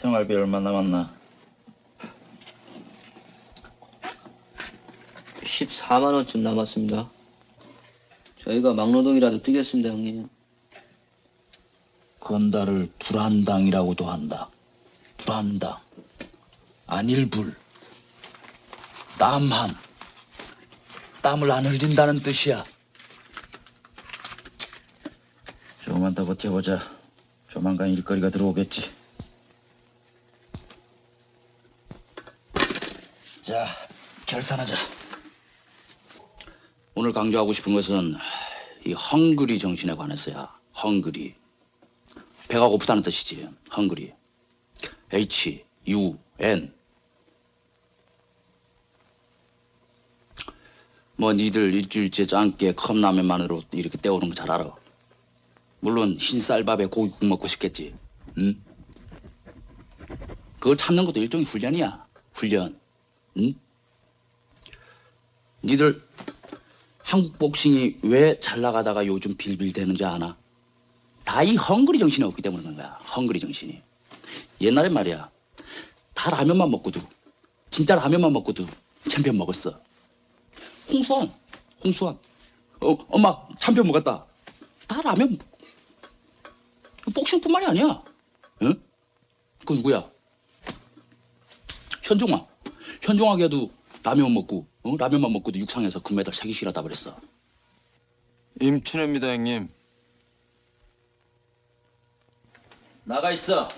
생활비 얼마 남았나? 14만 원쯤 남았습니다. 저희가 막노동이라도 뛰겠습니다, 형님. 건달을 불안당이라고도 한다. 불안당. 안일불. 땀한. 땀을 안 흘린다는 뜻이야. 조금만 더 버텨보자. 조만간 일거리가 들어오겠지. 자, 결산하자. 오늘 강조하고 싶은 것은 이 헝그리 정신에 관해서야. 헝그리. 배가 고프다는 뜻이지. 헝그리. H U N. 뭐 니들 일주일째 짱게 컵라면만으로 이렇게 때우는 거 잘 알아. 물론 흰쌀밥에 고기국 먹고 싶겠지. 응? 그걸 참는 것도 일종의 훈련이야. 훈련. 응? 니들 한국 복싱이 왜 잘 나가다가 요즘 빌빌대는지 아나? 다 이 헝그리 정신이 없기 때문에 그런 거야. 헝그리 정신이. 옛날에 말이야. 다 라면만 먹고도 진짜 라면만 먹고도 챔피언 먹었어. 홍수환, 홍수환. 어, 엄마 챔피언 먹었다. 다 라면. 복싱뿐만이 아니야. 응? 그 누구야? 현종아. 현종아 걔도 라면 먹고 어? 라면만 먹고도 육상에서 금메달 세개 실었다 그랬어. 임춘혜입니다, 형님. 나가 있어.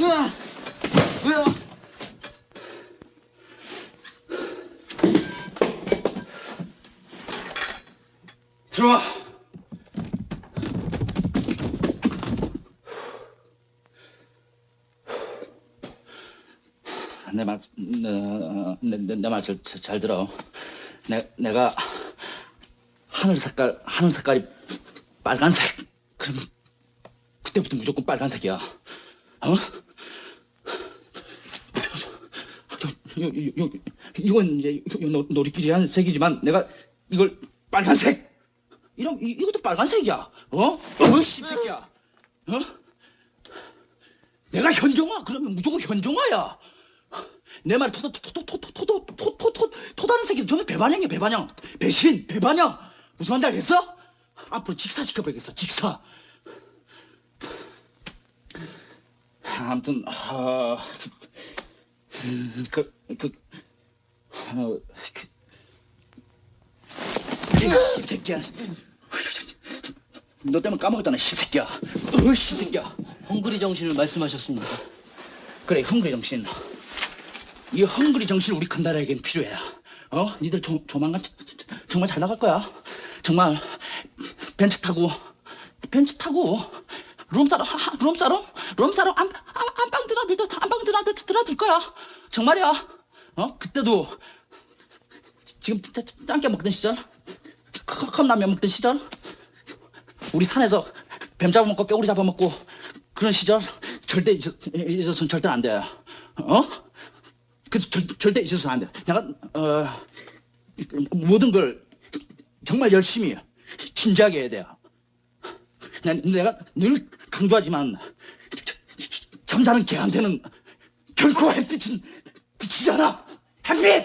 으아! 으아! 들어와. 내 말, 내, 내, 내 말 잘 들어. 내, 내가 하늘 색깔, 하늘 색깔이 빨간색. 그러면 그때부터 무조건 빨간색이야. 어? 요, 요, 요, 이건 이제 노, 놀이끼리 한 색이지만 내가 이걸 빨간색. 이런 이, 이것도 빨간색이야. 어? 어, 씨새끼야. 어? 내가 현정아 그러면 무조건 현정아야. 내 말이 토토토토토토토토토 토다는 새끼 저는 배반형이야 배반형 배신 배반형 무슨 말인지 알겠어? 앞으로 직사 지켜버리겠어 직사. 아무튼 아, 음, 그, 그, 어, 그, 이 씨새끼야. 너 때문에 까먹었잖아, 씨새끼야. 어, 씨새끼야. 헝그리 정신을 말씀하셨습니다. 그래, 헝그리 정신. 이 헝그리 정신 우리 큰나라에겐 필요해. 어? 니들 조, 조만간 저- 저- 저- 정말 잘 나갈 거야. 정말 벤츠 타고 벤츠 타고 룸 사러 하- 하- 룸 사러 룸 사러 안, 안, 안방 드나들 안방 드나들 드나들 거야. 정말이야. 어? 그때도 지금 짱깨 먹던 시절 컵- 컵라면 먹던 시절 우리 산에서 뱀 잡아먹고 깨우리 잡아먹고 그런 시절 절대 잊어- 잊어서는 절대 안 돼. 어? 그 절, 절대 잊어서는 안 돼. 내가 어, 모든 걸 정말 열심히 진지하게 해야 돼. 난- 내가 늘 강조하지만 점잖은 개한테는 결코 햇빛은 비치잖아. 햇빛!